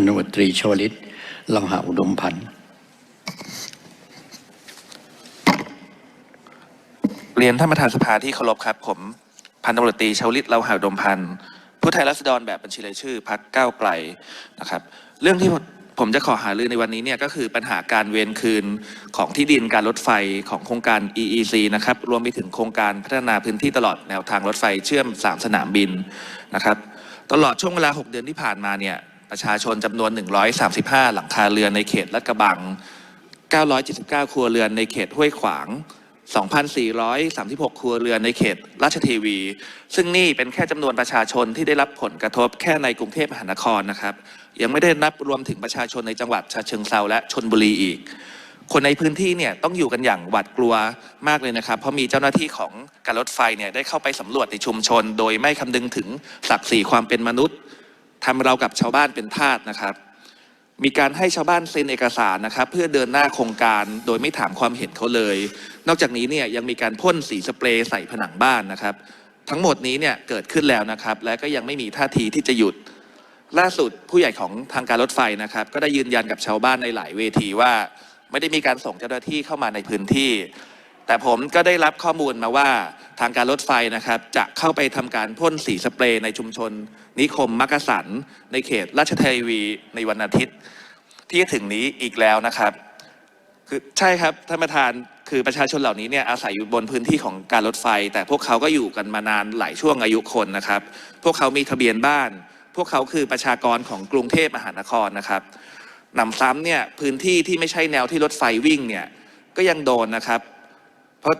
นตำรวตรีชวลิตเลาหาอุดมพันธ์เรียนท่านประธานสภาที่เคารพครับ ผมพันตำรวจตรีชวลิตเราหาดมพันธ์ผู้แทนราษฎรแบบบัญชีรายชื่อพักก้าวไกลนะครับ เรื่องที่ผมจะขอหารือในวันนี้เนี่ยก็คือปัญหาการเวนคืนของที่ดินการรถไฟของโครงการ EEC นะครับรวมไปถึงโครงการพัฒนาพื้นที่ตลอดแนวทางรถไฟเชื่อม 3 สนามบินนะครับ ตลอดช่วงเวลา 6 เดือนที่ผ่านมาเนี่ย ประชาชนจำนวน 135 หลังคาเรือนในเขตลาดกระบัง 979 ครัวเรือนในเขตห้วยขวาง 2,436 ครัวเรือนในเขตราชเทวี ซึ่งนี่เป็นแค่จำนวนประชาชนที่ได้รับผลกระทบแค่ในกรุงเทพมหานครนะครับ ยังไม่ได้นับรวมถึงประชาชนในจังหวัดฉะเชิงเซาและชนบุรีอีก คนในพื้นที่เนี่ยต้องอยู่กันอย่างหวาดกลัวมากเลยนะครับ เพราะมีเจ้าหน้าที่ของการรถไฟเนี่ยได้เข้าไปสำรวจในชุมชน โดยไม่คำนึงถึงศักดิ์ศรีความเป็นมนุษย์ ทำเรากับชาวบ้านเป็นทาสนะครับ มีการให้ชาวบ้านเซ็นเอกสารนะครับ เพื่อเดินหน้าโครงการโดยไม่ถามความเห็นเขาเลย นอกจากนี้เนี่ยยังมีการพ่นสีสเปรย์ใส่ผนังบ้านนะครับ ทั้งหมดนี้เนี่ยเกิดขึ้นแล้วนะครับ และก็ยังไม่มีท่าทีที่จะหยุดล่าสุดผู้ใหญ่ของทางการรถไฟนะครับ ก็ได้ยืนยันกับชาวบ้านในหลายเวทีว่า ไม่ได้มีการส่งเจ้าหน้าที่เข้ามาในพื้นที่ แต่ผมก็ได้รับข้อมูลมาว่า ทางการรถไฟนะครับ จะเข้าไปทำการพ่นสีสเปรย์ในชุมชน นิคมมักกะสัน ในเขตราชเทวีในวันอาทิตย์ ที่จะถึงนี้อีกแล้วนะครับ คือใช่ครับท่านประธานคือประชาชนเหล่านี้เนี่ยอาศัยอยู่บนพื้นที่ของการรถไฟ แต่พวกเขาก็อยู่กันมานานหลายช่วงอายุคนนะครับ พวกเขามีทะเบียนบ้าน พวกเขาคือประชากรของกรุงเทพมหานครนะครับนำซ้ำเนี่ยพื้นที่ที่ไม่ใช่แนวที่รถไฟวิ่งเนี่ยก็ยังโดนนะครับ เพราะ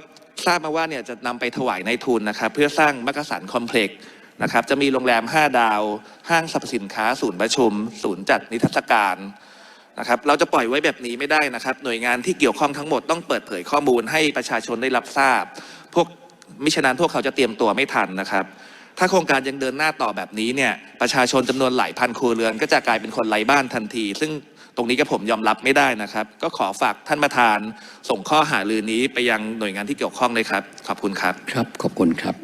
ทราบมาว่าเนี่ยจะนำไปถวายในทุนนะครับเพื่อสร้างมักกะสันคอมเพล็กซ์นะครับจะมีโรงแรม 5 ดาว ห้างสรรพสินค้า ศูนย์ประชุม ศูนย์จัดนิทรรศการนะครับเราจะปล่อยไว้แบบนี้ไม่ได้นะครับ หน่วยงานที่เกี่ยวข้องทั้งหมดต้องเปิดเผยข้อมูลให้ประชาชนได้รับทราบ พวกมิฉะนั้นพวกเขาจะเตรียมตัวไม่ทันนะครับ ถ้าโครงการยังเดินหน้าต่อแบบนี้เนี่ยประชาชนจำนวนหลายพันครัวเรือน ก็จะกลายเป็นคนไร้บ้านทันที ซึ่งตรงนี้ก็ผมยอมรับไม่ได้นะครับ ก็ขอฝากท่านประธาน ส่งข้อหารือนี้ไปยังหน่วยงานที่เกี่ยวข้องเลยครับ ขอบคุณครับ ครับ ขอบคุณครับ